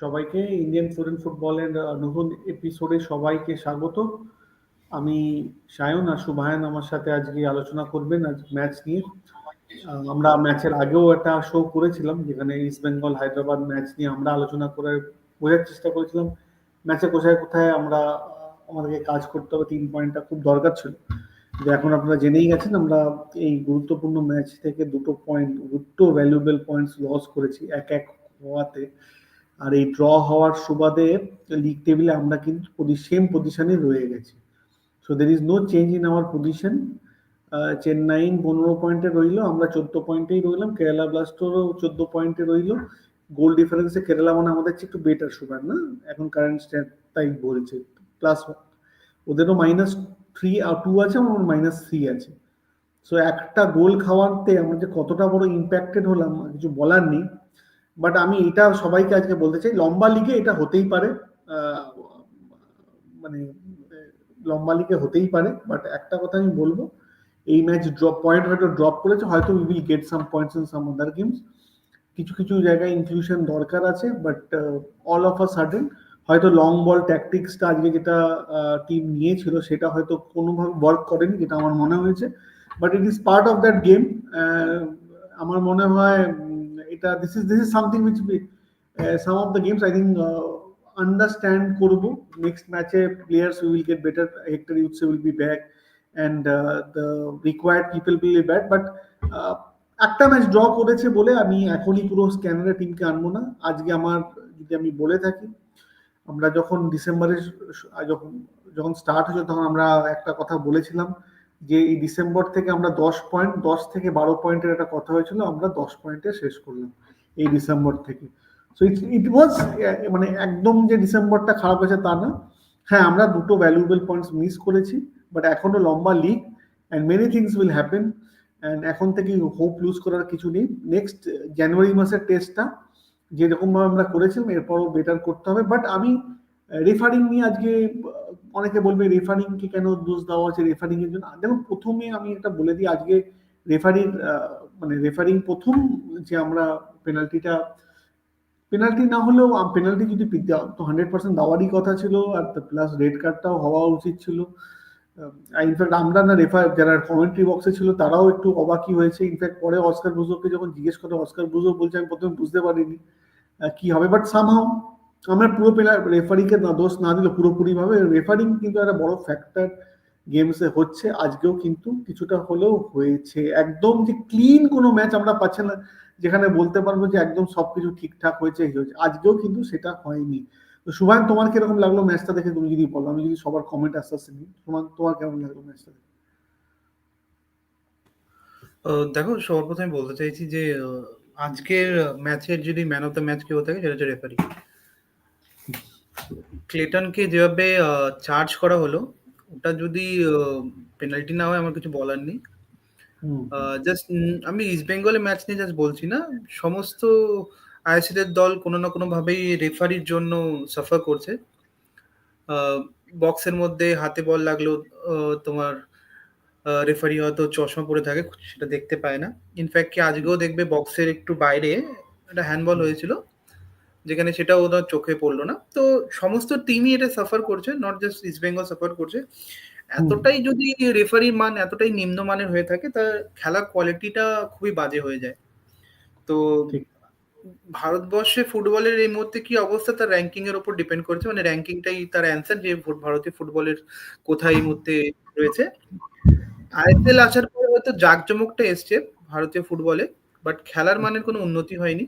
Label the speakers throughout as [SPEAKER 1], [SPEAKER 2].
[SPEAKER 1] সবাইকে Indian food ফুটবলের নতুন এপিসোডে সবাইকে স্বাগত। আমি সায়ন আর সুভায়ন আমার সাথে আজকে আলোচনা করবেন আজ ম্যাচ নিয়ে। আমরা ম্যাচের আগেও একটা শো করেছিলাম, যেখানে ইস্ট বেঙ্গল হায়দ্রাবাদ ম্যাচ নিয়ে আমরা আলোচনা করে, বোঝার চেষ্টা করেছিলাম। ম্যাচে কোথায় কোথায় আমরা আমাদেরকে কাজ করতে হবে তিন পয়েন্টটা খুব দরকার ছিল। যে এখন আপনারা জেনেই গেছেন, আমরা এই গুরুত্বপূর্ণ ম্যাচ থেকে দুটো পয়েন্ট দুটো ভ্যালুয়েবল পয়েন্টস লস করেছি, এক এক হওয়াতে। আর এই ড্র হওয়ার সুবাদে লিগ টেবিলে আমরা কিন্তু সেম পজিশনে রয়ে গেছি। So there is no change in our position Chennaiyin পনেরো পয়েন্টে রইল, আমরা চোদ্দ পয়েন্টেই রইলাম কেরালা ব্লাস্টরও চোদ্দ পয়েন্টে রইল। গোল ডিফারেন্সে কেরালা মানে আমাদের চেয়ে একটু বেটার সুগার না? এখন কারেন্ট তাই বলছে। প্লাস ওদেরও মাইনাস থ্রি টু আছে, আমার মাইনাস থ্রি আছে। সো একটা গোল খাওয়াতে আমরা যে কতটা বড় ইম্প্যাক্টেড হলাম কিছু বলার নেই। বাট আমি এটা সবাইকে আজকে বলতে চাই, লম্বা লিগে এটা হতেই পারে মানে লম্বা লিগে হতেই পারে বাট একটা কথা আমি বলব, এই ম্যাচ ড্রপ পয়েন্ট হয়তো ড্রপ করেছে, হয়তো we will get some points in some other games কিছু কিছু জায়গায় ইনক্লুশন দরকার আছে but all of a sudden হয়তো লং বল ট্যাকটিক্সটা আজকে যেটা টিম নিয়েছিল, সেটা হয়তো কোনোভাবে ওয়ার্ক করেনি, যেটা আমার মনে হয়েছে। But it is part of that game আমার মনে হয় এটা this is this is something which some of the games I think understand করব নেক্সট ম্যাচে players will get better Hector ইউথসে will be back and the required people will be back but একটা match draw করেছে বলে আমি এখনই পুরো স্ক্যানারের টিমকে আনব না। আজকে আমার, যদি আমি বলে থাকি, আমরা যখন ডিসেম্বরে যখন যখন স্টার্ট হয়েছে তখন আমরা একটা কথা বলেছিলাম। যে এই ডিসেম্বর থেকে আমরা দশ পয়েন্ট দশ থেকে বারো পয়েন্টের একটা কথা হয়েছিল, আমরা দশ পয়েন্টে শেষ করলাম এই ডিসেম্বর থেকে। সো ইট ইট ওয়াজ মানে একদম যে ডিসেম্বরটা খারাপ হয়েছে তা না। হ্যাঁ আমরা দুটো ভ্যালুয়েবল পয়েন্টস মিস করেছি বাট এখনও লম্বা league and many things will happen and এখন থেকে হোপ লুজ করার কিছু নেই। নেক্সট জানুয়ারি মাসের টেস্টটা যেরকমভাবে আমরা করেছিলাম, এরপরও বেটার করতে হবে। বাট আমি রেফারিং নিয়ে আজকে, অনেকে বলবে রেফারিং কে কেন দোষ দেওয়া হচ্ছে রেফারিং এর জন্য? দেখুন, প্রথমে আমি একটা বলে দিই, আজকে রেফারির মানে রেফারিং প্রথম যে আমরা পেনাল্টিটা পেনাল্টি না হলেও পেনাল্টি যদি তো হান্ড্রেড পার্সেন্ট দেওয়ারই কথা ছিল, আর প্লাস রেড কার্ডটাও হওয়া উচিত ছিল। ইনফ্যাক্ট আমরা না রেফার যারা কমেন্ট্রি বক্সে ছিল, তারাও একটু অবাকই হয়েছে। ইনফ্যাক্ট পরে অস্কার বুজোকে যখন জিজ্ঞেস করে অস্কার বুজো বলছে, আমি প্রথমে বুঝতে পারিনি কি হবে? বাট সামহাও আমরা পুরো প্লেয়ার রেফারিংকে দোষ না দিলে পুরোপুরি ভাবে রেফারিং কিন্তু একটা বড় ফ্যাক্টর গেমসে হচ্ছে। আজকেও কিন্তু কিছুটা হলেও হয়েছে। একদম যে ক্লিন কোনো ম্যাচ আমরা পাচ্ছি না, যেখানে বলতে পারব যে একদম সবকিছু ঠিকঠাক হয়েছে হয়েছে। আজকেও কিন্তু সেটা হয়নি। তো সুভান, তোমার কীরকম লাগল ম্যাচটা দেখে? তুমি যদি বলো, আমি যদি সবার কমেন্ট আস্তে আস্তে নিই। তোমার তোমার কেমন লাগল ম্যাচটা দেখে?
[SPEAKER 2] দেখো সর্বপ্রথমে বলতে চাইছি যে আজকের ম্যাচের যদি ম্যান অফ দ্য ম্যাচ কেউ থাকে, সেটা হচ্ছে রেফারি ক্লেটনকে যেভাবে চার্জ করা হলো ওটা যদি পেনাল্টি না হয় আমার কিছু বলার নেই। জাস্ট আমি ইস্ট বেঙ্গলের ম্যাচ নিয়ে জাস্ট বলছি না সমস্ত আইএসএলের দল কোনো না কোনো ভাবেই রেফারির জন্য সাফার করছে। বক্সের মধ্যে হাতে বল লাগল তোমার রেফারি হয়তো চশমা পরে থাকে সেটা দেখতে পায় না। ইনফ্যাক্ট কি আজকেও দেখবে বক্সের একটু বাইরে একটা হ্যান্ডবল হয়েছিল। যেখানে সেটা ওদের চোখে পড়ল না। তো সমস্ত টিমই এটা সাফার করছে not just East Bengal suffer করছে। এতটাই যদি রেফারির মান এতটাই নিম্নমানের হয়ে থাকে তার খেলার কোয়ালিটিটা খুবই বাজে হয়ে যায়। তো ভারতবর্ষে ফুটবলের এই মুহূর্তে কি অবস্থা? তার র্যাঙ্কিং এর উপর ডিপেন্ড করছে। মানে র্যাঙ্কিংটাই তার অ্যান্সার যে ভারতীয় ফুটবলের কোথায় এই মুহূর্তে রয়েছে। আইএসএল আসার পরে হয়তো জাকজমকটা এসছে ভারতীয় ফুটবলে বাট খেলার মানের কোনো উন্নতি হয়নি।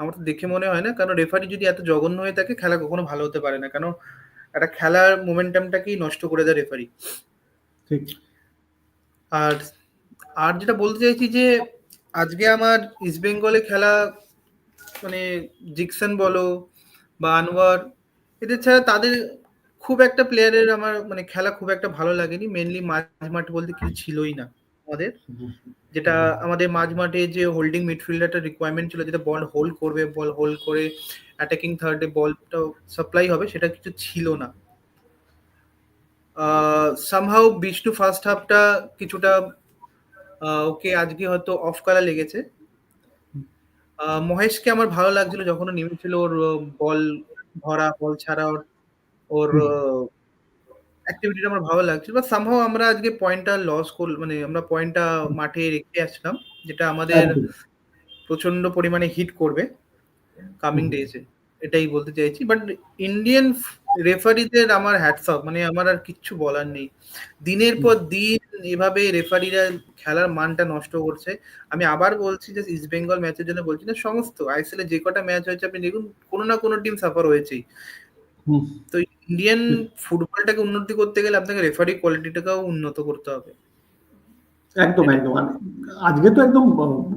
[SPEAKER 2] আমার তো দেখে মনে হয় না। কারণ রেফারি যদি এত জঘন্য হয়ে থাকে খেলা কখনো ভালো হতে পারে না। কারণ একটা খেলার মোমেন্টামটাকেই নষ্ট করে দেয় রেফারি
[SPEAKER 1] ঠিক।
[SPEAKER 2] আর আর যেটা বলতে চাইছি যে আজকে আমার ইস্ট বেঙ্গলে খেলা মানে জিকসন বলো বা আনোয়ার এদের ছাড়া তাদের খুব একটা প্লেয়ারের আমার মানে খেলা খুব একটা ভালো লাগেনি। মেনলি মাঝ মাঠ বলতে কিছু ছিলই না। আমাদের যেটা আমাদের মাঝ মাঠে যে হোল্ডিং মিডফিল্ডারটা রিকোয়ারমেন্ট ছিল যেটা বল হোল্ড করবে বল হোল্ড করে অ্যাটাকিং থার্ডে বলটা সাপ্লাই হবে সেটা কিছু ছিল না। সামহাও বিষ্ণু ফার্স্ট হাফটা কিছুটা ওকে আজকে হয়তো অফ কালার লেগেছে। মহেশকে আমার ভালো লাগছিল যখন নেমেছিল ওর বল ধরা বল ছাড়া ওর। অ্যাক্টিভিটিটা আমার ভালো লাগছিল বাট সামহাও আমরা আজকে পয়েন্টটা লস করল মানে আমরা পয়েন্টটা মাঠে রেখে আসলাম যেটা আমাদের প্রচণ্ড পরিমাণে হিট করবে কামিং ডেজে এটাই বলতে চাইছি বাট ইন্ডিয়ান রেফারিদের আমার হ্যাটস অফ মানে আমার আর কিচ্ছু বলার নেই। দিনের পর দিন এভাবে রেফারিরা খেলার মানটা নষ্ট করছে। আমি আবার বলছি যে ইস্ট বেঙ্গল ম্যাচের জন্য বলছি না সমস্ত আইসিএল যে কটা ম্যাচ হয়েছে আপনি দেখুন কোনো না কোনো টিম সাফার হয়েছেই। তো ইন্ডিয়ান ফুটবলটাকে উন্নতি করতে গেলে আপনাকে রেফারি কোয়ালিটিটাকেও উন্নত করতে হবে।
[SPEAKER 1] একদম একদম। আজকে তো একদম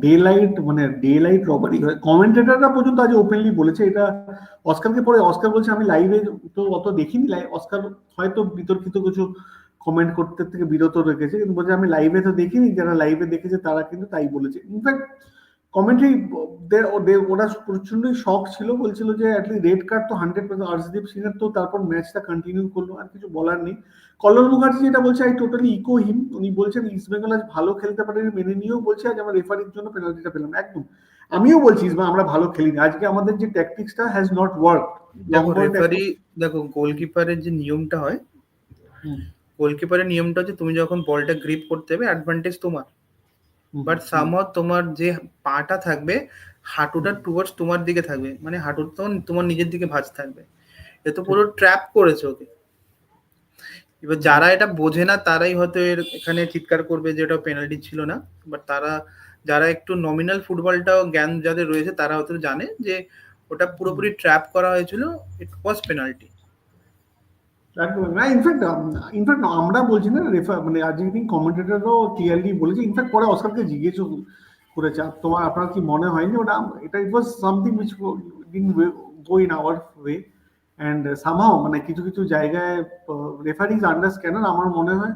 [SPEAKER 1] ডে লাইট মানে ডে লাইট রবারি হয়। কমেন্টেটাররা পর্যন্ত আজ ওপেনলি বলেছে এটা অস্কারকে পরে অস্কার বলছে আমি লাইভে তো অত দেখিনি লাইভ অস্কার হয়তো বিতর্কিত কিছু কমেন্ট করতে থেকে বিরত রেখেছে কিন্তু বলছে আমি লাইভে তো দেখিনি যারা লাইভে দেখেছে তারা কিন্তু তাই বলেছে। ইনফ্যাক্ট কমেন্ট্রি ওরা প্রচন্ডই শখ ছিল বলছিল যে অ্যাটলিস্ট রেড কার্ড তো হান্ড্রেড পার্সেন্ট হর্ষদীপ সিং এর তো তারপর ম্যাচটা কন্টিনিউ করল আর কিছু বলার নেই। কল্লোল মুখার্জি যেটা বলছে আই টোটালি ইকো হিম উনি বলছেন ইস্ট বেঙ্গল আজ ভালো খেলতে পারেনি মেনে নিয়েও বলছে আজ আমার রেফারির জন্য পেনাল্টিটা পেলাম একদম। আমিও বলছি ইস্ট আমরা ভালো খেলি খেলিনি আজকে আমাদের যে ট্যাকটিক্সটা হ্যাজ নট ওয়ার্ক
[SPEAKER 2] দেখো রেফারি দেখো গোলকিপারের যে নিয়মটা হয় গোলকিপারের নিয়মটা হচ্ছে তুমি যখন বলটা গ্রিপ করতে হবে অ্যাডভান্টেজ তোমার। বাট সামহাও তোমার যে পাটা থাকবে হাঁটুটা টুয়ার্ডস তোমার দিকে থাকবে। মানে হাঁটুটা তখন তোমার নিজের দিকে ভাঁজ থাকবে। এ তো পুরো ট্র্যাপ করেছে ওকে। এবার যারা এটা বোঝে না তারাই হয়তো এর এখানে চিৎকার করবে যে এটা পেনাল্টি ছিল না। বাট তারা যারা একটু নমিনাল ফুটবলটাও জ্ঞান যাদের রয়েছে তারা হয়তো জানে যে ওটা পুরোপুরি ট্র্যাপ করা হয়েছিল ইট ওয়াজ পেনাল্টি
[SPEAKER 1] একদম না ইনফ্যাক্ট ইনফ্যাক্ট আমরা বলছি না রেফার মানে আজকে দিন কমেন্টেটরও ক্লিয়ারলি বলেছে ইনফ্যাক্ট পরে অস্কারকে জিজ্ঞেস করেছে। তোমার, আপনার কি মনে হয়নি? ওটা এটা it was something which didn't go in our way and somehow মানে কিছু কিছু জায়গায় রেফারিজ আন্ডারস্ট্যান্ড আমার মনে হয়,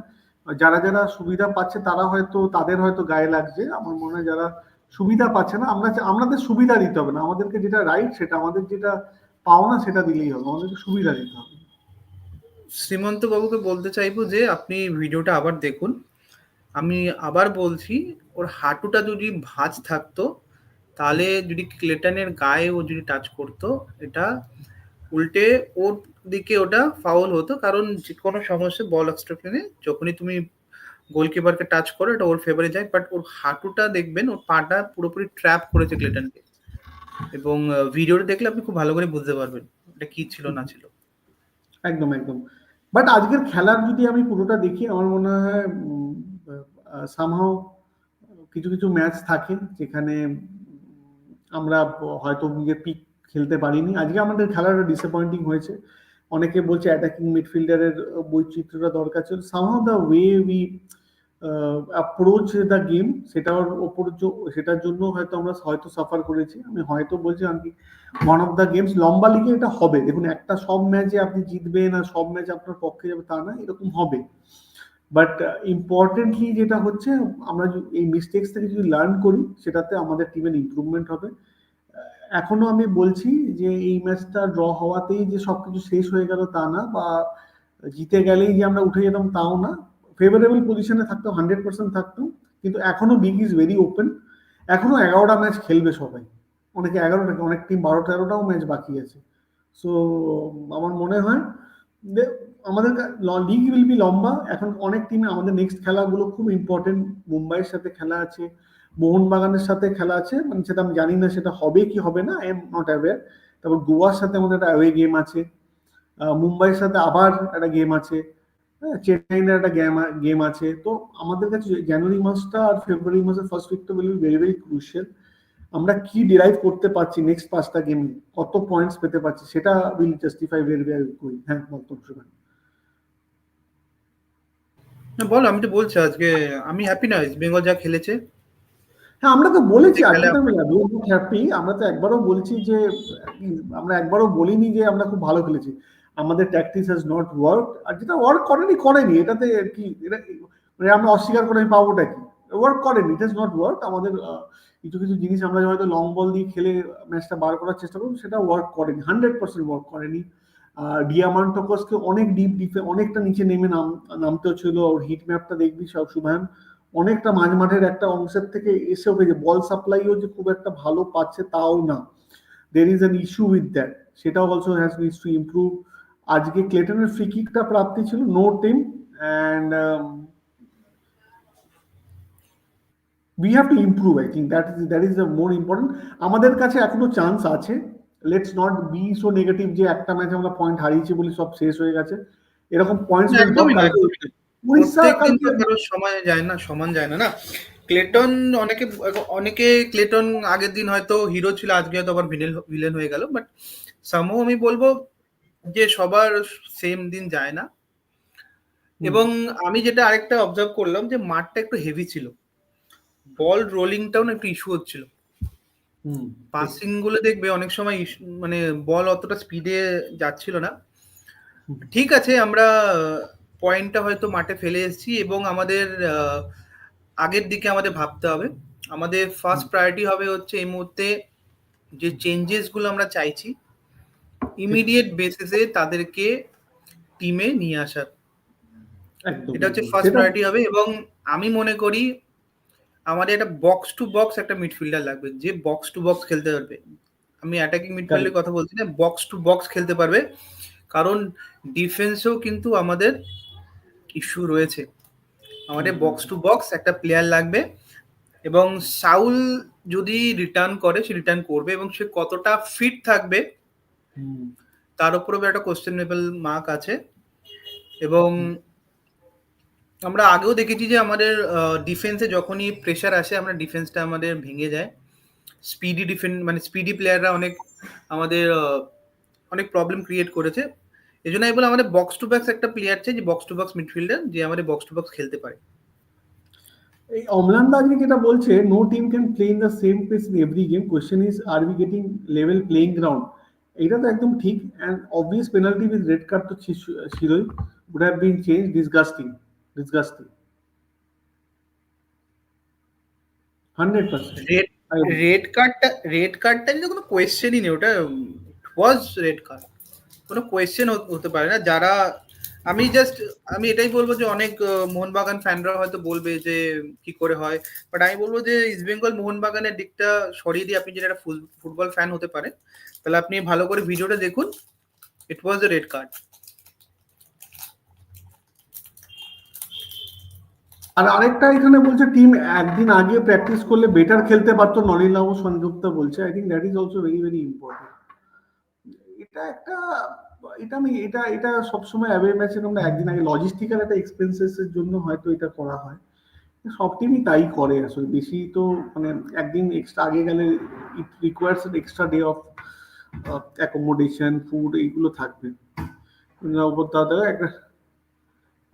[SPEAKER 1] যারা যারা সুবিধা পাচ্ছে, তারা হয়তো, তাদের হয়তো গায়ে লাগছে। আমার মনে হয় যারা সুবিধা পাচ্ছে না, আমরা আমাদের সুবিধা দিতে হবে না। আমাদেরকে যেটা রাইট সেটা, আমাদের যেটা পাওনা, সেটা দিলেই হবে। আমাদেরকে সুবিধা দিতে হবে।
[SPEAKER 2] শ্রীমন্ত বাবুকে বলতে চাইব যে, আপনি ভিডিওটা আবার দেখুন। আমি আবার বলছি, ওর হাঁটুটা যদি ভাঁজ থাকতো, তাহলে যদি ক্লেটনের গায়ে ও যদি টাচ করতো, এটা উল্টে ওর দিকে ওটা ফাউল হতো, কারণ যে কোনো সমস্যা বল অবস্ট্রাকশনে যখনই তুমি গোলকিপারকে টাচ করো, এটা ওর ফেভারে যায়। বাট ওর হাঁটুটা দেখবেন, ওর পাটা পুরোপুরি ট্র্যাপ করেছে ক্লেটনকে। এবং ভিডিওটা দেখলে আপনি খুব ভালো করে বুঝতে পারবেন, এটা কি ছিল, না ছিল।
[SPEAKER 1] একদম একদম। বাট আজকের খেলার যদি আমি পুরোটা দেখি, আমার মনে হয় সামহাও কিছু কিছু ম্যাচ থাকে যেখানে আমরা হয়তো নিজের পিক খেলতে পারিনি। আজকে আমাদের খেলাটা ডিসঅ্যাপয়েন্টিং হয়েছে। অনেকে বলছে অ্যাটাকিং মিডফিল্ডারের বৈচিত্র্যটা দরকার ছিল। Somehow the way we approach the game সেটার ওপর সেটার জন্য হয়তো আমরা হয়তো সাফার করেছি। আমি হয়তো বলছি আমি ওয়ান অফ দ্য গেমস লম্বা লিগে এটা হবে। দেখুন, একটা সব ম্যাচে আপনি জিতবেন আর সব ম্যাচ আপনার পক্ষে যাবে তা না, এরকম হবে। বাট ইম্পর্টেন্টলি যেটা হচ্ছে, আমরা এই মিস্টেক্স থেকে যদি লার্ন করি, সেটাতে আমাদের টিমের ইম্প্রুভমেন্ট হবে। এখনও আমি বলছি যে এই ম্যাচটা ড্র হওয়াতেই যে সবকিছু শেষ হয়ে গেল তা না, বা জিতে গেলেই যে আমরা উঠে যেতাম তাও না ফেভারেবল পজিশনে থাকতাম হান্ড্রেড পার্সেন্ট থাকতাম, কিন্তু এখনও বিগ ইজ ভেরি ওপেন এখনও এগারোটা ম্যাচ খেলবে সবাই। অনেকে এগারোটা অনেক টিম বারো তেরোটাও ম্যাচ বাকি আছে। সো আমার মনে হয় যে আমাদের লিগ উইল বি লম্বা। এখন অনেক টিমে আমাদের নেক্সট খেলাগুলো খুব ইম্পর্টেন্ট মুম্বাইয়ের সাথে খেলা আছে, মোহনবাগানের সাথে খেলা আছে। মানে সেটা আমি জানি না সেটা হবে কি হবে না আই এম নট অ্যাওয়ার তারপর গোয়ার সাথে আমাদের একটা অ্যাওয়ে গেম আছে। মুম্বাইয়ের সাথে আবার একটা গেম আছে। হ্যাঁ একটা গেম গেম আছে। তো আমাদের কাছে জানুয়ারি মাসটা আর ফেব্রুয়ারি মাসের first উইকটা will be very very crucial আমরা কি ডিরাইভ করতে পারছি নেক্সট পাঁচটা গেমে কত পয়েন্টস পেতে পারছি? সেটা উইল জাস্টিফাই ভেরি ভেরি করি হ্যাঁ
[SPEAKER 2] বল আমি তো বলছি আজকে আমি হ্যাপি না বেঙ্গল যা খেলেছে।
[SPEAKER 1] হ্যাঁ আমরা তো বলেছি হ্যাপি আমরা তো একবারও বলছি যে আমরা একবারও বলিনি যে আমরা খুব ভালো খেলেছি। আমাদের ট্যাকটিক্স হ্যাজ নট ওয়ার্ক আর যেটা ওয়ার্ক করেনি করেনি। এটাতে কি, এটা মানে আমরা অস্বীকার করে আমি পাবোটা কি? ওয়ার্ক করেনি ইট হ্যাজ নট ওয়ার্ক আমাদের কিছু কিছু জিনিস আমরা হয়তো লং বল দিয়ে খেলে ম্যাচটা বার করার চেষ্টা করব, সেটা ওয়ার্ক করেনি। হান্ড্রেড পার্সেন্ট ওয়ার্ক করেনি। ডিয়ামান্টকসকে অনেক ডিপ ডিপে অনেকটা নিচে নেমে নাম নামতে ছিল। ওর হিট ম্যাপটা দেখবি সব, শুভায়ন। অনেকটা মাঝ মাঠের একটা অংশের থেকে এসে ওকে বল সাপ্লাইও যে খুব একটা ভালো পাচ্ছে তাও না। There is an issue with that সেটাও also has needs to improve আজকে ক্লেটনের ফ্রি কিকটা প্রাপ্তি ছিল no team and we have to improve I think that is that is the more important আমাদের কাছে এখনও চান্স আছে। Let's not be so negative যে একটা ম্যাচে আমরা পয়েন্ট হারিয়েছি বলে সব শেষ হয়ে গেছে। এরকম
[SPEAKER 2] পয়েন্ট সময় যায় না সমান যায় না না? ক্লেটন অনেকে অনেকে ক্লেটন আগের দিন হয়তো হিরো ছিল আজকে হয়তো আবার ভিলেন ভিলেন হয়ে গেল বাট সামহ আমি বলব যে সবার সেম দিন যায় না। এবং আমি যেটা আরেকটা অবজার্ভ করলাম যে মাঠটা একটু হেভি ছিল। বল রোলিংটাও না একটু ইস্যু হচ্ছিল। পাসিংগুলো দেখবে অনেক সময় মানে বল অতটা স্পিডে যাচ্ছিল না। ঠিক আছে আমরা পয়েন্টটা হয়তো মাঠে ফেলে এসেছি এবং আমাদের আগের দিকে আমাদের ভাবতে হবে। আমাদের ফার্স্ট প্রায়োরিটি হবে হচ্ছে এই মুহূর্তে যে চেঞ্জেসগুলো আমরা চাইছি। ইমিডিয়েট বেসিসে তাদেরকে টিমে নিয়ে আসার। এটা হচ্ছে ফার্স্ট
[SPEAKER 1] সেটা-
[SPEAKER 2] প্রায়োরিটি হবে এবং আমি মনে করি আমাদের একটা বক্স টু বক্স একটা মিডফিল্ডার লাগবে যে বক্স টু বক্স খেলতে পারবে। আমি অ্যাটাকিং মিডফিল্ডের কথা বলছি না বক্স টু বক্স খেলতে পারবে। কারণ ডিফেন্সেও কিন্তু আমাদের ইস্যু রয়েছে। আমাদের বক্স টু বক্স একটা প্লেয়ার লাগবে এবং সাউল যদি রিটার্ন করে সে রিটার্ন করবে এবং সে কতটা ফিট থাকবে তার উপরেও একটা কোশ্চেনেবল মার্ক আছে। এবং আমরা আগেও দেখেছি যে আমাদের ডিফেন্সে যখনই প্রেশার আসে আমরা ডিফেন্সটা আমাদের ভেঙে যায়। স্পিডি ডিফেন্স মানে স্পিডি প্লেয়াররা অনেক আমাদের অনেক প্রবলেম ক্রিয়েট করেছে। এই জন্য বললাম আমাদের বক্স টু বক্স একটা প্লেয়ার চাই যে বক্স টু বক্স মিডফিল্ডার যে আমাদের বক্স টু বক্স খেলতে পারে।
[SPEAKER 1] এই অম্লান দা আজকে যেটা বলছে no team can play in the same pace in every game question is are we getting level playing ground এটা তো একদম ঠিক and obvious penalty with red card তো ছিলই would have been change disgusting disgusting hundred percent
[SPEAKER 2] red red কার্ডটা red কার্ডটা নিয়ে কোনো কোয়েশ্চেনই নেই ওটা ওয়াজ রেড কার্ড কোনো কোয়েশ্চেন হতে পারে না যারা আমি জাস্ট আমি এটাই বলব যে অনেক মোহনবাগান ফ্যানরা হয়তো বলবে যে কি করে হয় বাট আমি বলব যে ইস্ট বেঙ্গল মোহনবাগানের দিকটা সরিয়ে দিয়ে আপনি একটা ফুটবল ফ্যান হতে পারেন তাহলে আপনি ভালো করে ভিডিওটা দেখুন। It was a red card
[SPEAKER 1] আর আরেকটা এখানে বলছে টিম একদিন আগে প্র্যাকটিস করলে বেটার খেলতে পারতো। নলিনাভ সংযুক্ত বলছে I think that is also very very important এটা একটা, এটা আমি, এটা এটা সবসময় অ্যাওয়ে ম্যাচের আমরা একদিন আগে লজিস্টিক্যাল একটা এক্সপেন্সেস এর জন্য হয়তো এটা করা হয়। সব টিমই তাই করে আসলে। বেশি তো মানে একদিন এক্সট্রা আগে গেলে it requires extra day of accommodation food এইগুলো থাকবে। দাদা একটা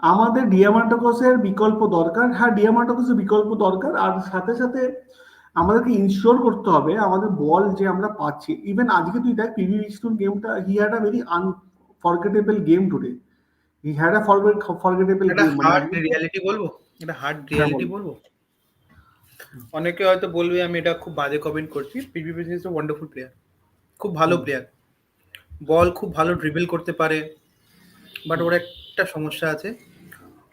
[SPEAKER 1] আমাদের ডিয়ামান্টোকসের বিকল্প দরকার। হ্যাঁ ডিয়ামান্টোকসের বিকল্প দরকার। আর সাথে সাথে আমাদেরকে ইনশিওর করতে হবে আমাদের বল যে আমরা পাচ্ছি। ইভেন আজকে তুই দেখ পিভি বিষ্ণুর গেমটা he had a very unforgettable game today he had a forgettable game
[SPEAKER 2] hard reality বলব? এটা হার্ড রিয়ালিটি বলব? অনেকে হয়তো বলবে আমি এটা খুব বাজে কমেন্ট করছি। পিভিপি ইজ ওয়ান্ডারফুল প্লেয়ার খুব ভালো প্লেয়ার বল খুব ভালো ড্রিবল করতে পারে বাট ওর একটা সমস্যা আছে।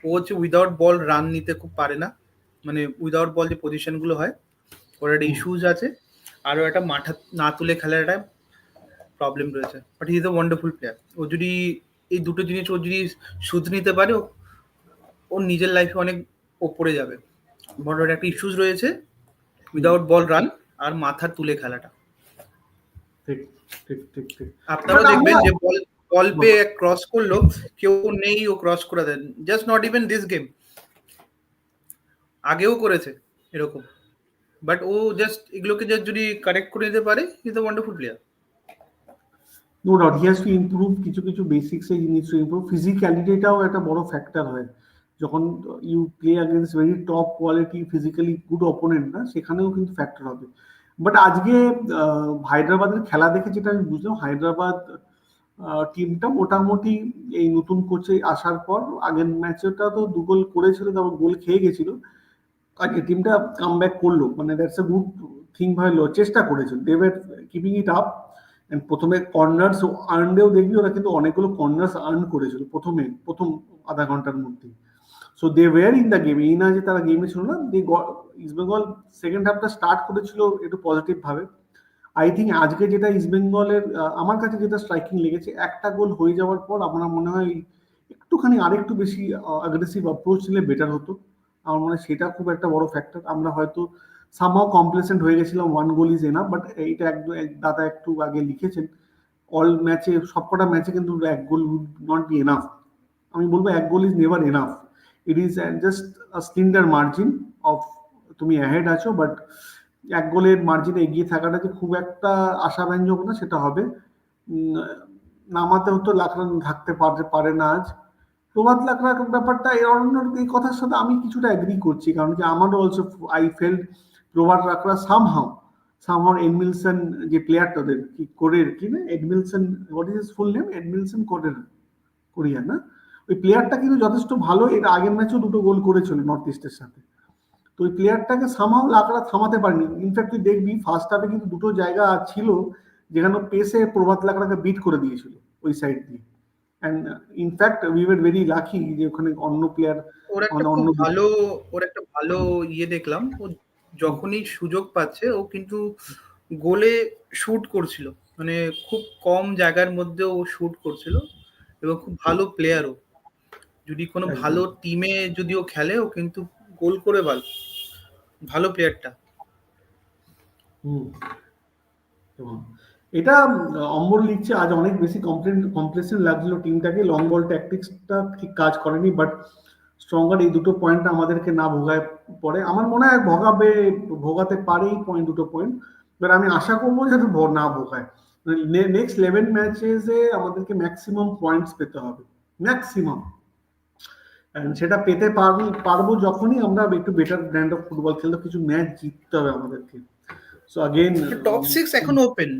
[SPEAKER 2] ও হচ্ছে উইদাউট বল রান নিতে খুব পারে না। মানে উইদাউট বল যে পজিশনগুলো হয় ওর একটা ইস্যুজ আছে। আর ও একটা মাঠা না তুলে খেলার একটা প্রবলেম রয়েছে। But is a wonderful player ও যদি এই দুটো জিনিস ও যদি শুধ নিতে পারে ও- ওর নিজের লাইফে অনেক ওপরে যাবে। বড় একটা ইস্যুজ রয়েছে। উইদাউট বল রান আর মাথা তুলে খেলাটা।
[SPEAKER 1] ঠিক ঠিক ঠিক ঠিক।
[SPEAKER 2] আপনারাও
[SPEAKER 1] But
[SPEAKER 2] দেখবেন যে বল বল পেয়ে ক্রস করল কেউ নেই ও ক্রস করে then just not even this game আগেও করেছে এরকম। বাট ও জাস্ট এগুলোকে just যদি কারেক্ট করে দিতে পারে is a wonderful player
[SPEAKER 1] no doubt he has to improve কিছু কিছু বেসিক্স এ জিনিস টু ইমপ্রুভ ফিজিক্যালিটিটাও একটা বড় ফ্যাক্টর হয়। যখন you play against very top quality physically good opponent না সেখানেও কিন্তু ফ্যাক্টর হবে। বাট আজকে হায়দ্রাবাদের খেলা দেখে যেটা আমি বুঝলাম, হায়দ্রাবাদ টিমটা মোটামুটি এই নতুন কোচে আসার পর আগের ম্যাচটা তো দু গোল করেছিল তারপর গোল খেয়ে গেছিল। আজকে টিমটা কাম ব্যাক করল। মানে দ্যাটস এ গুড থিং ভালো চেষ্টা করেছিল দেবের কিপিং ইট আপ And প্রথমে কর্নার্স আর্নডেও দেখবি, ওরা কিন্তু অনেকগুলো কর্নার্স আর্ন করেছিল, প্রথমে, প্রথম আধা ঘণ্টার মধ্যে so they were in the game এই না যে তারা গেমে ছিল না দে ইস্ট বেঙ্গল সেকেন্ড হাফটা স্টার্ট করেছিল একটু পজিটিভ ভাবে। আই থিঙ্ক আজকে যেটা ইস্ট বেঙ্গলের আমার কাছে যেটা স্ট্রাইকিং লেগেছে, একটা গোল হয়ে যাওয়ার পর আমার মনে হয় একটুখানি আরেকটু বেশি অ্যাগ্রেসিভ অ্যাপ্রোচ নিলে বেটার হতো। আমার মনে হয় সেটা খুব একটা বড় ফ্যাক্টর আমরা হয়তো সামহাও কমপ্লেসেন্ট হয়ে গেছিলাম one goal is enough but এইটা একদম দাদা একটু আগে লিখেছেন অল ম্যাচে সবকটা ম্যাচে কিন্তু এক goal would not be enough আমি বলব এক goal is never enough it is just slender margin of তুমি অ্যাহেড আছো বাট এক গোলের মার্জিনে এগিয়ে থাকাটা যে খুব একটা আশাব্যঞ্জক না, সেটা হবে। নামাতে হতো লাখরা থাকতে পারে পারে না আজ। প্রভাত লাখরা ব্যাপারটা এই অন্য এই কথার সাথে আমি কিছুটা অ্যাগ্রি করছি, কারণ কি আমারও also I feel Prabhat Lakra somehow somehow Edmilson যে প্লেয়ারটা ওদের কি করে, কি না? Edmilson what is full name Edmilson কোরের কোরিয়ান না? ওই প্লেয়ারটা কিন্তু যথেষ্ট ভালো এর আগের ম্যাচেও দুটো গোল করেছিল নর্থ ইস্টের সাথে। তো ওই প্লেয়ারটাকে সামাও লাকড়া থামাতে পারেনি। ইনফ্যাক্ট তুই দেখবি ফার্স্ট হাফে কিন্তু দুটো জায়গা ছিল যেখানে পেসে প্রভাত লাকড়াকে বিট করে দিয়েছিল ওই সাইড দিয়ে। And in fact we were very lucky যে ওখানে অন্য প্লেয়ার
[SPEAKER 2] ওর
[SPEAKER 1] অন্য
[SPEAKER 2] ভালো ওর একটা ভালো ইয়ে দেখলাম। ও যখনই সুযোগ পাচ্ছে ও কিন্তু গোলে শুট করছিল। মানে খুব কম জায়গার মধ্যে ও শুট করছিল এবং খুব ভালো প্লেয়ারও যদি কোনো ভালো টিমে যদি ও খেলে ও কিন্তু গোল করে ভালো ভালো প্লেয়ারটা
[SPEAKER 1] এটা অম্বর লিখছে আজ অনেক বেশি কমপ্লেন কমপ্লেসেন লাগছিল টিমটাকে লং বল ট্যাকটিক্সটা ঠিক কাজ করেনি বাট স্ট্রঙ্গার এই দুটো পয়েন্ট আমাদেরকে না ভোগায় পড়ে। আমার মনে হয় ভোগাবে ভোগাতে পারে এই পয়েন্ট দুটো পয়েন্ট বাট আমি আশা করব যাতে না ভোগায়। নেক্সট ইলেভেন ম্যাচেসে আমাদেরকে ম্যাক্সিমাম পয়েন্টস পেতে হবে। ম্যাক্সিমাম সেটা পেতে পারব পারব যখনই আমরা একটু বেটার ব্র্যান্ড অফ ফুটবল খেলতে কিছু ম্যাচ জিততে হবে আমাদেরকে সো আগেন
[SPEAKER 2] টপ সিক্স এখনও ওপেন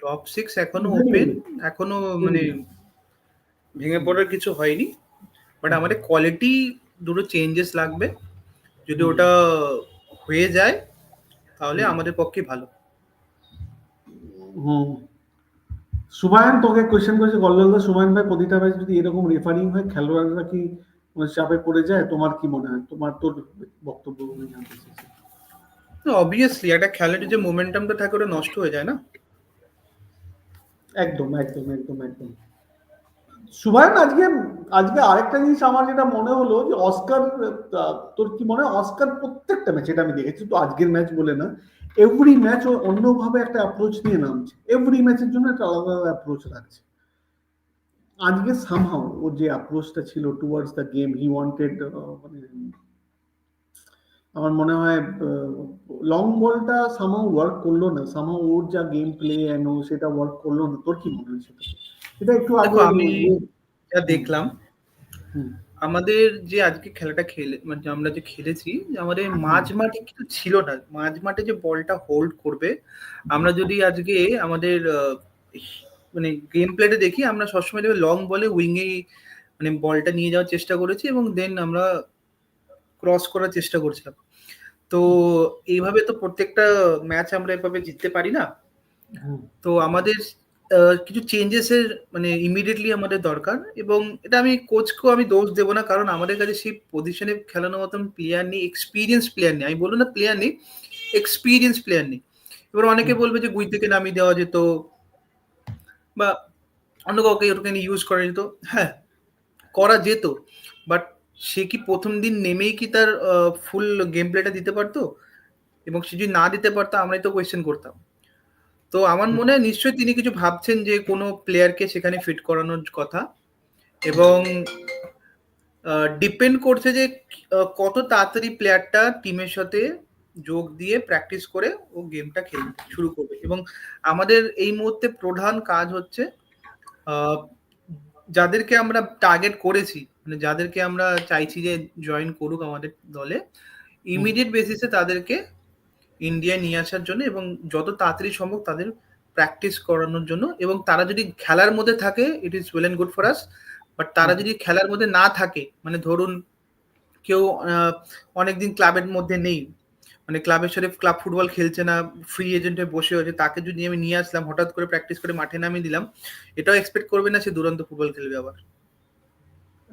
[SPEAKER 2] টপ সিক্স এখনও ওপেন এখনও মানে ভেঙে পড়ার কিছু হয়নি বাট আমাদের কোয়ালিটি দুটো চেঞ্জেস লাগবে। যদি ওটা হয়ে যায় তাহলে আমাদের পক্ষে ভালো।
[SPEAKER 1] হুম সুমায়ন তোকে কোয়েশ্চেন করেছে গল্লদা সুমায়ন ভাই প্রতিটা ম্যাচ যদি এরকম রেফারিং হয় খেলোয়াড়রা কি চাপে পড়ে যায় তোমার কি মনে হয়? তোমার তোর বক্তব্য আমি জানতে চাইছি।
[SPEAKER 2] অবভিয়াসলি একটা খেলার যে মোমেন্টামটা থাকে ওটা নষ্ট হয়ে যায় না?
[SPEAKER 1] একদম একদম একদম একদম। সুমায়ন আজকে আজকে আরেকটা জিনিস আমার যেটা মনে হলো যে অস্কার তোর কি মনে হয়? অস্কার প্রত্যেকটা ম্যাচ এটা আমি দেখেছি তো আজকের ম্যাচ বলে না এভরি ম্যাচ ও অন্যভাবে একটা অ্যাপ্রোচ নিয়ে নামছে। এভরি ম্যাচের জন্য একটা আলাদা আলাদা অ্যাপ্রোচ রাখছে। আজকে সামহাও ওর যে অ্যাপ্রোচটা ছিল towards the game he wanted মানে আমার মনে হয় লং বলটা সামহাও ওয়ার্ক করল না সামহাও ওর যা গেম প্লে এনো সেটা ওয়ার্ক করল না। তোর কি মনে হয় সেটা? এটা একটু আগে
[SPEAKER 2] আমি- যা দেখলাম আমাদের যে আজকে খেলাটা খেলে মানে আমরা যে খেলেছি আমাদের মাঝ মাঠে কিছু ছিল না। মাঝ মাঠে যে বলটা হোল্ড করবে আমরা যদি আজকে আমাদের আহ, মানে গেম প্লেটে দেখি আমরা সবসময় দেখবে লং বলে উইংয়ে মানে বলটা নিয়ে যাওয়ার চেষ্টা করেছি এবং দেন আমরা ক্রস করার চেষ্টা করছিলাম। তো এইভাবে তো প্রত্যেকটা ম্যাচ আমরা এভাবে জিততে পারি না। তো আমাদের কিছু চেঞ্জেসের মানে ইমিডিয়েটলি আমাদের দরকার এবং এটা আমি কোচকেও আমি দোষ দেবো না কারণ আমাদের কাছে সেই পজিশনে খেলানোর মতন প্লেয়ার নেই এক্সপিরিয়েন্স প্লেয়ার নেই। আমি বলব না প্লেয়ার নেই এক্সপিরিয়েন্স প্লেয়ার নেই। এবার অনেকে বলবে যে গুই থেকে নামিয়ে দেওয়া যেত বা অন্য কাউকে ওখানে ইউজ করা যেত হ্যাঁ করা যেত বাট সে কি প্রথম দিন নেমেই কি তার ফুল গেম প্লেটা দিতে পারতো? এবং সে যদি না দিতে পারতো, আমরাই তো কোয়েশ্চেন করতাম। তো আমার মনে হয় নিশ্চয়ই তিনি কিছু ভাবছেন যে কোনো প্লেয়ারকে সেখানে ফিট করানোর কথা এবং ডিপেন্ড করছে যে কত তাড়াতাড়ি প্লেয়ারটা টিমের সাথে যোগ দিয়ে প্র্যাকটিস করে ও গেমটা খেলতে শুরু করবে। এবং আমাদের এই মুহূর্তে প্রধান কাজ হচ্ছে যাদেরকে আমরা টার্গেট করেছি মানে যাদেরকে আমরা চাইছি যে জয়েন করুক আমাদের দলে ইমিডিয়েট বেসিসে তাদেরকে ইন্ডিয়ায় নিয়ে আসার জন্য এবং যত তাড়াতাড়ি সম্ভব তাদের প্র্যাকটিস করানোর জন্য এবং তারা যদি খেলার মধ্যে থাকে it is well and good for us but তারা যদি খেলার মধ্যে না থাকে মানে ধরুন কেউ অনেকদিন ক্লাবের মধ্যে নেই মানে ক্লাবের সাথে ক্লাব ফুটবল খেলছে না ফ্রি এজেন্টে বসে আছে, তাকে যদি আমি নিয়ে আসলাম, হঠাৎ করে প্র্যাকটিস করে মাঠে নামিয়ে দিলাম, এটাও এক্সপেক্ট করবে না সে দুরন্ত ফুটবল খেলবে আবার।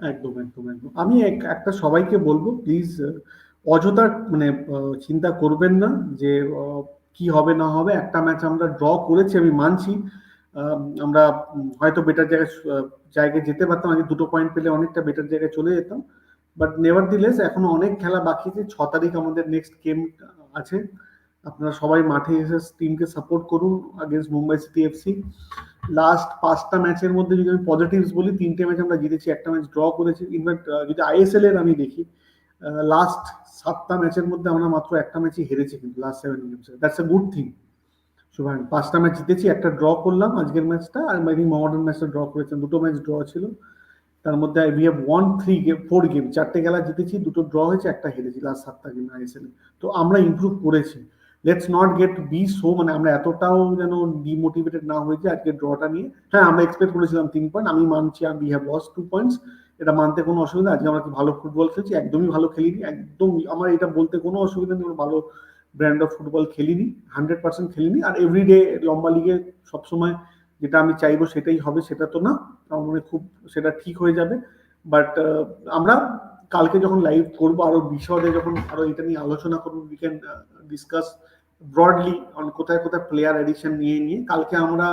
[SPEAKER 1] একদম একদম একদম। আমি এক- একটা সবাইকে বলব প্লিজ অযথা মানে চিন্তা করবেন না যে কি হবে, না হবে। একটা ম্যাচ আমরা ড্র করেছি, আমি মানছি। আমরা হয়তো বেটার জায়গায় জায়গায় যেতে পারতাম, আগে দুটো পয়েন্ট পেলে অনেকটা বেটার জায়গায় চলে যেতাম। বাট নেভার দিলেস এখনও অনেক খেলা বাকি আছে। ছ তারিখ আমাদের নেক্সট গেম আছে। আপনারা সবাই মাঠে এসে টিমকে সাপোর্ট করুন against Mumbai City FC last পাঁচটা ম্যাচের মধ্যে যদি আমি পজিটিভস বলি, তিনটে ম্যাচ আমরা জিতেছি, একটা ম্যাচ ড্র করেছি। ইনফ্যাক্ট যদি আইএসএল এর আমি দেখি লাস্ট সাতটা ম্যাচের মধ্যে আমরা মাত্র একটা ম্যাচই হেরেছি কিন্তু লাস্ট সেভেন গেমসে দ্যাটস এ গুড থিং শুভান পাঁচটা ম্যাচ জিতেছি, একটা ড্র করলাম আজকের ম্যাচটা আর মেদিন মহামডান ম্যাচটা ড্র করেছেন। দুটো ম্যাচ ড্র ছিল। তার মধ্যে we have won three game four game চারটে খেলা জিতেছি, দুটো ড্র হয়েছে, একটা হেরেছি লাস্ট সাতটা গেম আইএসএল তো আমরা ইমপ্রুভ করেছি। Let's not get be so মানে আমরা এতটাও যেন ডিমোটিভেটেড না হয়েছে আজকে ড্রটা নিয়ে। হ্যাঁ আমরা এক্সপেক্ট করেছিলাম তিন পয়েন্ট আমি মানছি we have loss two points এটা মানতে কোনো অসুবিধা আজকে আমরা ভালো ফুটবল খেলছি? একদমই ভালো খেলিনি, একদম আমার এটা বলতে কোনো অসুবিধা নেই ভালো ব্র্যান্ড অফ ফুটবল খেলিনি হান্ড্রেড পার্সেন্ট খেলিনি। আর এভরিডে লম্বা লিগে সবসময় যেটা আমি চাইব সেটাই হবে, সেটা তো না। আমার মনে খুব, সেটা ঠিক হয়ে যাবে। বাট আমরা কালকে যখন লাইভ করব, আরও বিশদে যখন আরও এটা নিয়ে আলোচনা করব we can discuss broadly on কোথায় কোথায় প্লেয়ার এডিশন নিয়ে নিয়ে। কালকে আমরা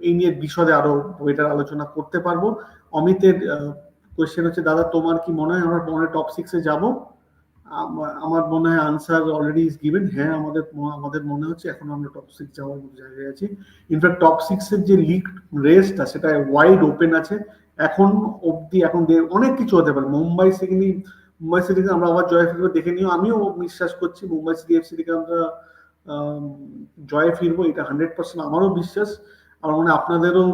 [SPEAKER 1] এই নিয়ে বিশদে আরও এটার আলোচনা করতে পারব। অমিতের কোয়েশ্চেন হচ্ছে, দাদা, তোমার কি মনে হয় আমরা মনে টপ সিক্সে যাব? আমার মনে হয় আনসার অলরেডি ইজ গিভেন হ্যাঁ আমাদের আমাদের মনে হচ্ছে এখন আমরা টপ সিক্স যাওয়ার জায়গায় আছি। ইনফ্যাক্ট টপ সিক্স এর যে লিগ রেসটা সেটা ওয়াইড ওপেন আছে। এখন অবধি এখন অনেক কিছু হতে পারে। মুম্বাই সিটি মুম্বাই সিটিকে আমরা আবার জয় ফিরবো দেখে নিও। আমিও বিশ্বাস করছি মুম্বাই সিটি এফসি থেকে আমরা আম, জয়ে ফিরবো এটা হান্ড্রেড পার্সেন্ট আমারও বিশ্বাস। আমার মনে আপনাদেরও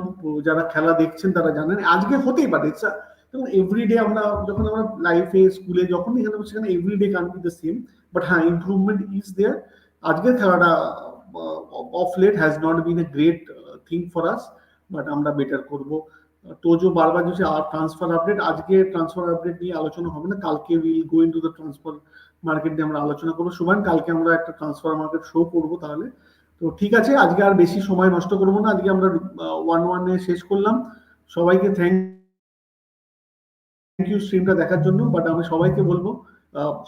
[SPEAKER 1] যারা খেলা দেখছেন তারা জানেন। আজকে হতেই পারে এবং এভরিডে আমরা যখন আমরা লাইফে স্কুলে যখন এখানে সেখানে everyday can be the same but হ্যাঁ ইমপ্রুভমেন্ট ইজ দেয়ার আজকের খেলাটা of late has not been a great thing for us but আমরা বেটার করব। তোজো বারবার যে আর ট্রান্সফার আপডেট আজকে ট্রান্সফার আপডেট নিয়ে আলোচনা হবে না, কালকে will go into the transfer market নিয়ে আমরা আলোচনা করব। সুবান কালকে আমরা একটা ট্রান্সফার মার্কেট শো করব তাহলে। তো ঠিক আছে, আজকে আর বেশি সময় নষ্ট করব না, আজকে আমরা ওয়ান ওয়ানে শেষ করলাম। সবাইকে থ্যাংক ইউ স্ট্রিমটা দেখার জন্য বাট আমি সবাইকে বলব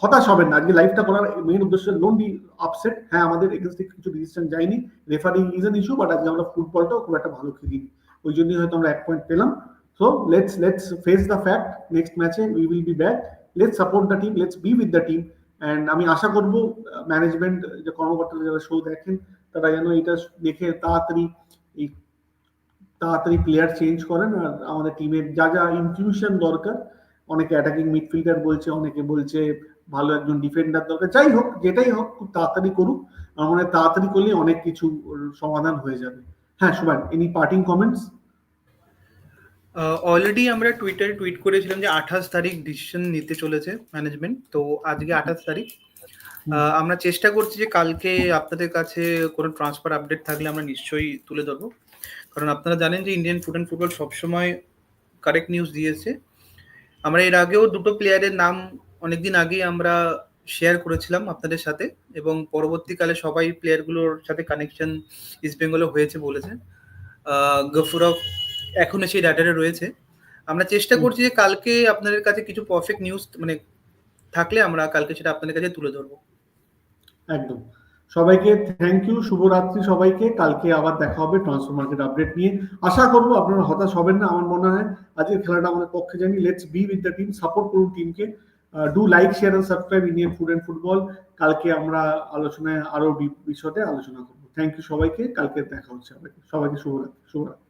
[SPEAKER 1] হতাশ হবেন না। আজকে লাইভটা করার মেইন উদ্দেশ্য ডোন্ট বি আপসেট হ্যাঁ আমাদের এগেনস্টে কিছু ডিসিশন যায়নি। Refereeing is an issue but আজকে আমরা ফুটবলটাও খুব একটা ভালো খেলিনি ওই জন্যই হয়তো আমরা এক পয়েন্ট পেলাম। So let's let's face the fact next ম্যাচে we will be back let's support the team let's be with the team and আমি আশা করব ম্যানেজমেন্ট যে কর্মকর্তারা যারা শো দেখেন, তারা যেন এটা দেখে তাড়াতাড়ি, এই তাড়াতাড়ি প্লেয়ার চেঞ্জ করেন। আর আমাদের টিমের যা যা ইনক্লুশন দরকার অনেকে অ্যাটাকিং মিডফিল্ডার বলছে, অনেকে বলছে ভালো একজন ডিফেন্ডার দরকার। যাই হোক, যেটাই হোক, খুব তাড়াতাড়ি করুক। আমার মনে হয় তাড়াতাড়ি করলে অনেক কিছু সমাধান হয়ে যাবে। হ্যাঁ সুবান এনি পার্টিং কমেন্টস
[SPEAKER 2] অলরেডি আমরা টুইটারে টুইট করেছিলাম যে আঠাশ তারিখ ডিসিশন নিতে চলেছে ম্যানেজমেন্ট তো আজকে আঠাশ তারিখ। আমরা চেষ্টা করছি যে কালকে আপনাদের কাছে কোনো ট্রান্সফার আপডেট থাকলে আমরা নিশ্চয়ই তুলে ধরবো। কারণ আপনারা জানেন যে ইন্ডিয়ান ফুড অ্যান্ড ফুটবল সবসময় কারেক্ট নিউজ দিয়েছে। আমরা এর আগেও দুটো প্লেয়ারের নাম অনেকদিন আগেই আমরা শেয়ার করেছিলাম আপনাদের সাথে এবং পরবর্তীকালে সবাই প্লেয়ারগুলোর সাথে কানেকশন ইস্ট বেঙ্গলে হয়েছে বলেছে। আহ, গফুরভ এখনও সেই ডাটারে রয়েছে। আমরা চেষ্টা করছি যে কালকে আপনাদের কাছে কিছু পারফেক্ট নিউজ মানে থাকলে আমরা কালকে সেটা আপনাদের কাছে তুলে ধরবো।
[SPEAKER 1] একদম। সবাইকে থ্যাংক ইউ শুভরাত্রি সবাইকে। কালকে আবার দেখা হবে ট্রান্সফার মার্কেট আপডেট নিয়ে। আশা করব আপনারা হতাশ হবেন না, আমার মনে হয়। আজকের খেলাটা আমাদের পক্ষে জানি। Let's be with the team support করুন টিমকে do like share and subscribe Indian food and football কালকে আমরা আলোচনায় আরও বিশদে আলোচনা করব। থ্যাংক ইউ সবাইকে। কালকে দেখা হচ্ছে সবাইকে শুভরাত্রি। শুভরাত্রি।